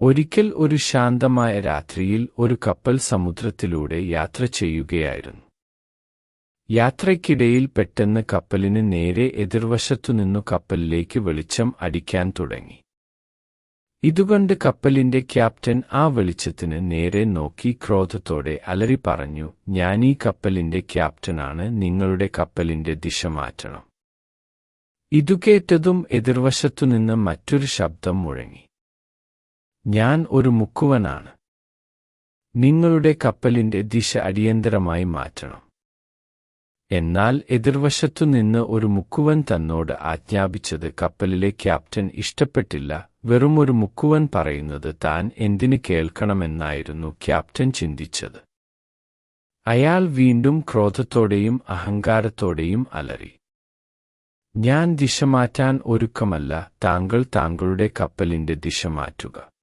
ഒരിക്കൽ ഒരു ശാന്തമായ രാത്രിയിൽ ഒരു കപ്പൽ സമുദ്രത്തിലൂടെ യാത്ര ചെയ്യുകയായിരുന്നു. യാത്രയ്ക്കിടയിൽ പെട്ടെന്ന് കപ്പലിന് നേരെ എതിർവശത്തുനിന്നു കപ്പലിലേക്ക് വെളിച്ചം അടിക്കാൻ തുടങ്ങി. ഇതുകൊണ്ട് കപ്പലിന്റെ ക്യാപ്റ്റൻ ആ വെളിച്ചത്തിന് നേരെ നോക്കി ക്രോധത്തോടെ അലറി പറഞ്ഞു ഞാൻ ഈ കപ്പലിന്റെ ക്യാപ്റ്റനാണ് നിങ്ങളുടെ കപ്പലിന്റെ ദിശ മാറ്റണം. ഇതു കേട്ടതും എതിർവശത്തുനിന്ന് മറ്റൊരു ശബ്ദം മുഴങ്ങി. ഞാൻ ഒരു മുക്കുവനാണ്. നിങ്ങളുടെ കപ്പലിന്റെ ദിശ അടിയന്തരമായി മാറ്റണം. എന്നാൽ എതിർവശത്തുനിന്ന് ഒരു മുക്കുവൻ തന്നോട് ആജ്ഞാപിച്ചത് കപ്പലിലെ ക്യാപ്റ്റൻ ഇഷ്ടപ്പെട്ടില്ല വെറുമൊരു മുക്കുവൻ പറയുന്നത് താൻ എന്തിന് കേൾക്കണമെന്നായിരുന്നു ക്യാപ്റ്റൻ ചിന്തിച്ചത്. അയാൾ വീണ്ടും ക്രോധത്തോടെയും അഹങ്കാരത്തോടെയും അലറി. ഞാൻ ദിശ മാറ്റാൻ ഒരുക്കമല്ല താങ്കൾ താങ്കളുടെ കപ്പലിന്റെ ദിശ മാറ്റുക.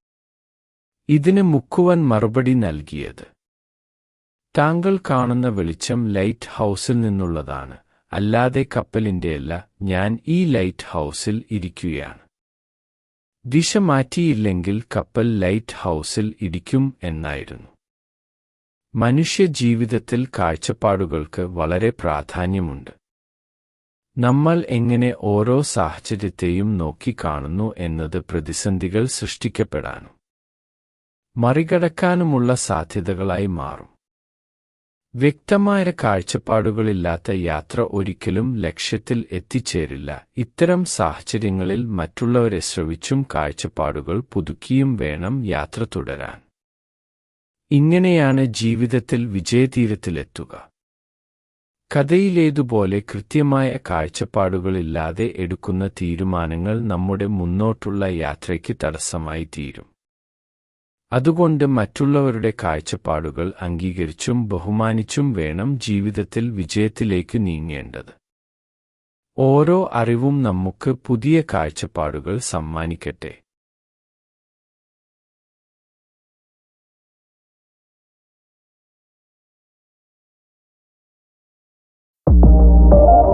ഇതിന് മുക്കുവൻ മറുപടി നൽകിയത്. താങ്കൾ കാണുന്ന വെളിച്ചം ലൈറ്റ് ഹൗസിൽ നിന്നുള്ളതാണ്. അല്ലാതെ കപ്പലിന്റെയല്ല ഞാൻ ഈ ലൈറ്റ് ഹൗസിൽ ഇരിക്കുകയാണ്. ദിശ മാറ്റിയില്ലെങ്കിൽ കപ്പൽ ലൈറ്റ് ഹൗസിൽ ഇടിക്കും എന്നായിരുന്നു. മനുഷ്യ ജീവിതത്തിൽ കാഴ്ചപ്പാടുകൾക്ക് വളരെ പ്രാധാന്യമുണ്ട്. നമ്മൾ എങ്ങനെ ഓരോ സാഹചര്യത്തെയും നോക്കിക്കാണുന്നു എന്നത് പ്രതിസന്ധികൾ സൃഷ്ടിക്കപ്പെടാനും. മറികടക്കാനുമുള്ള സാധ്യതകളായി മാറും. വ്യക്തമായ കാഴ്ചപ്പാടുകളില്ലാത്ത യാത്ര ഒരിക്കലും ലക്ഷ്യത്തിൽ എത്തിച്ചേരില്ല. ഇത്തരം സാഹചര്യങ്ങളിൽ മറ്റുള്ളവരെ ശ്രവിച്ചും കാഴ്ചപ്പാടുകൾ പുതുക്കിയും വേണം യാത്ര തുടരാൻ. ഇങ്ങനെയാണ് ജീവിതത്തിൽ വിജയതീരത്തിലെത്തുക. കഥയിലേതുപോലെ കൃത്യമായ കാഴ്ചപ്പാടുകളില്ലാതെ എടുക്കുന്ന തീരുമാനങ്ങൾ നമ്മുടെ മുന്നോട്ടുള്ള യാത്രയ്ക്ക് തടസ്സമായി തീരും. അതുകൊണ്ട് മറ്റുള്ളവരുടെ കാഴ്ചപ്പാടുകൾ അംഗീകരിച്ചും ബഹുമാനിച്ചും വേണം ജീവിതത്തിൽ വിജയത്തിലേക്ക് നീങ്ങേണ്ടത്. ഓരോ അറിവും നമുക്ക് പുതിയ കാഴ്ചപ്പാടുകൾ സമ്മാനിക്കട്ടെ. you